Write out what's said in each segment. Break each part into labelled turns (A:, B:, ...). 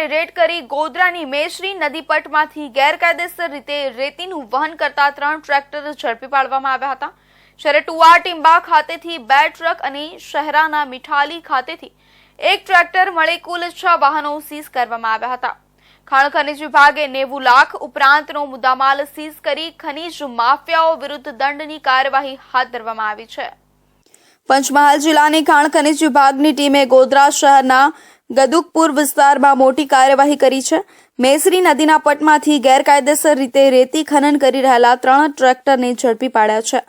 A: આધારે રેડ કરી ગોધરાની મેશ્રી નદી ગેરકાયદેસર રીતે રેતીનું વહન કરતા ત્રણ ટ્રેક્ટર ઝડપી પાડવામાં આવ્યા હતા. જ્યારે ટુવા ટીંબા ખાતેથી બે ટ્રક અને શહેરાના મીઠાલી ખાતેથી એક ટ્રેક્ટર મળી કુલ છ વાહનો સીઝ કરવામાં આવ્યા હતા. ખાણ ખનિજ વિભાગે નેવું લાખ ઉપરાંતનો મુદ્દામાલ સીઝ કરી ખનીજ માફિયાઓ વિરુદ્ધ દંડની કાર્યવાહી હાથ ધરવામાં આવી છે. પંચમહાલ જિલ્લાની ખાણ ખનીજ વિભાગની ટીમે ગોધરા શહેરના ગદુકપુર વિસ્તારમાં મોટી કાર્યવાહી કરી છે. મેસરી નદીના પટમાંથી ગેરકાયદેસર રીતે રેતી ખનન કરી રહેલા ત્રણ ટ્રેક્ટરને ઝડપી પાડ્યા છે.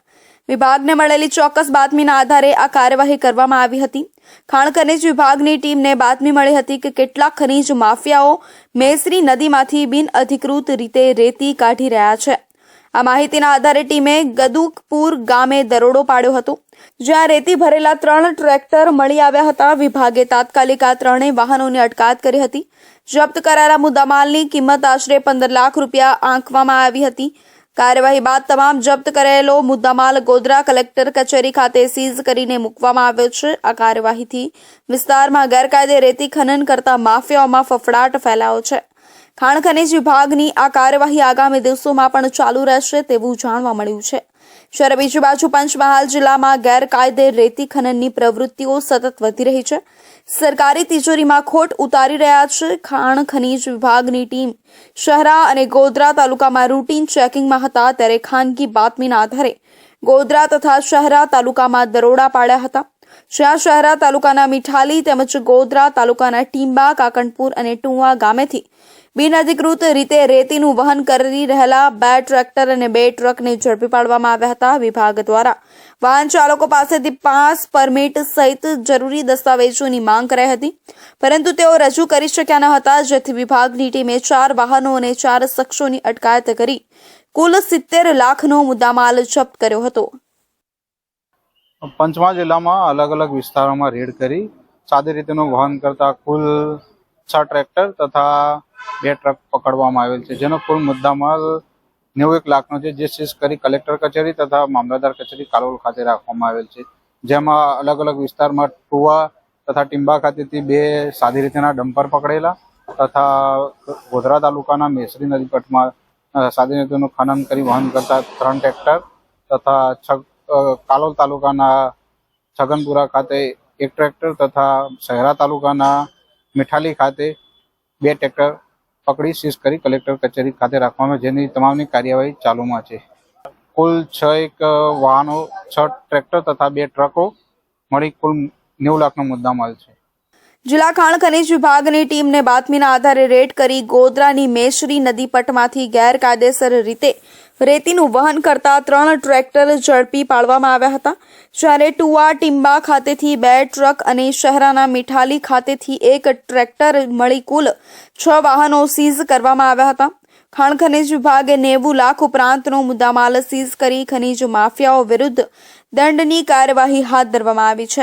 A: વિભાગને મળેલી ચોક્કસ બાતમીના આધારે આ કાર્યવાહી કરવામાં આવી હતી. ખાણ ખનીજ વિભાગની ટીમને બાતમી મળી હતી કે કેટલાક ખનીજ માફિયાઓ મેસરી નદીમાંથી બિનઅધિકૃત રીતે રેતી કાઢી રહ્યા છે. આ માહિતીના આધારે ટીમે ગદુકપુર ગામે દરોડો પાડ્યો હતો, જ્યાં રેતી ભરેલા ત્રણ ટ્રેક્ટર મળી આવ્યા હતા. વિભાગે તાત્કાલિક આ ત્રણેય વાહનોની અટકાયત કરી હતી. જપ્ત કરાયેલા મુદ્દામાલની કિંમત આશરે પંદર લાખ રૂપિયા આંકવામાં આવી હતી. કાર્યવાહી બાદ તમામ જપ્ત કરાયેલો મુદ્દામાલ ગોધરા કલેક્ટર કચેરી ખાતે સીઝ કરીને મૂકવામાં આવ્યો છે. આ કાર્યવાહીથી વિસ્તારમાં ગેરકાયદે રેતી ખનન કરતા માફિયાઓમાં ફફડાટ ફેલાયો છે. ખાણ ખનીજ વિભાગની આ કાર્યવાહી આગામી દિવસોમાં પણ ચાલુ રહેશે તેવું જાણવા મળ્યું છે. જ્યારે બીજી બાજુ પંચમહાલ જિલ્લામાં ગેરકાયદે રેતી ખનનની પ્રવૃત્તિઓ સતત વધી રહી છે. સરકારી તિજોરીમાં ખોટ ઉતારી રહ્યા છે. ખાણ ખનીજ વિભાગની ટીમ શહેરા અને ગોધરા તાલુકામાં રૂટીન ચેકિંગમાં હતા ત્યારે ખાનગી બાતમીના આધારે ગોધરા તથા શહેરા તાલુકામાં દરોડા પાડ્યા હતા. જ્યાં શહેરા તાલુકાના મીઠાલી તેમજ ગોધરા તાલુકાના ટીંબા, કાકણપુર અને ટુવા ગામેથી બિનઅધિકૃત રીતે રેતીનું વહન કરી રહેલા બે ટ્રેક્ટર અને બે ટ્રકને ઝડપી પાડવામાં આવ્યા હતા. વિભાગ દ્વારા વાહન ચાલકો પાસેથી પાસ પરમિટ સહિત જરૂરી દસ્તાવેજોની માંગ કરાઈ હતી. પરંતુ તેઓ રજૂ કરી શક્યા ન હતા. જેથી વિભાગની ટીમે ચાર વાહનો અને ચાર શખ્સોની અટકાયત કરી કુલ સિત્તેર લાખનો મુદ્દામાલ જપ્ત કર્યો હતો.
B: પંચમહાલ જિલ્લામાં અલગ અલગ વિસ્તારોમાં રેડ કરી સાદી રીતેનું વહન કરતા કુલ છ ટ્રેક્ટર તથા બે ટ્રક પકડવામાં આવેલ છે, જેનો કુલ મુદ્દામાલ નેવું એક લાખનો છે, જે સીઝ કરી કલેક્ટર કચેરી તથા મામલતદાર કચેરી કાલોલ ખાતે રાખવામાં આવેલ છે. જેમાં અલગ અલગ વિસ્તારમાં ટુવા તથા ટીંબા ખાતેથી બે સાદી રીતેના ડમ્પર પકડેલા તથા ગોધરા તાલુકાના મેસરી નદી પટમાં સાદી રીતેનું ખનન કરી વહન કરતા ત્રણ ટ્રેક્ટર તથા કાલોલ તાલુકાના છગનપુરા ખાતે એક ટ્રેક્ટર તથા શહેરા તાલુકાના મીઠાલી ખાતે બે ટ્રેક્ટર પકડી સીઝ કરી કલેક્ટર કચેરી ખાતે રાખવામાં જેની તમામની કાર્યવાહી ચાલુમાં છે. કુલ છ એક વાહનો, છ ટ્રેક્ટર તથા બે ટ્રકો મળી કુલ નેવું લાખનો મુદ્દામાલ છે.
A: જિલ્લા ખાણ ખનીજ વિભાગની ટીમને બાતમીના આધારે રેડ કરી ગોધરાની મેશરી નદી પટમાંથી ગેરકાયદેસર રીતે રેતીનું વહન કરતા ત્રણ ટ્રેક્ટર ઝડપી પાડવામાં આવ્યા હતા. જ્યારે ટુવા ટીંબા ખાતેથી બે ટ્રક અને શહેરાના મીઠાલી ખાતેથી એક ટ્રેક્ટર મળી કુલ છ વાહનો સીઝ કરવામાં આવ્યા હતા. ખાણ ખનીજ વિભાગે નેવું લાખ ઉપરાંતનો મુદ્દામાલ સીઝ કરી ખનીજ માફિયાઓ વિરુદ્ધ દંડની કાર્યવાહી હાથ ધરવામાં આવી છે.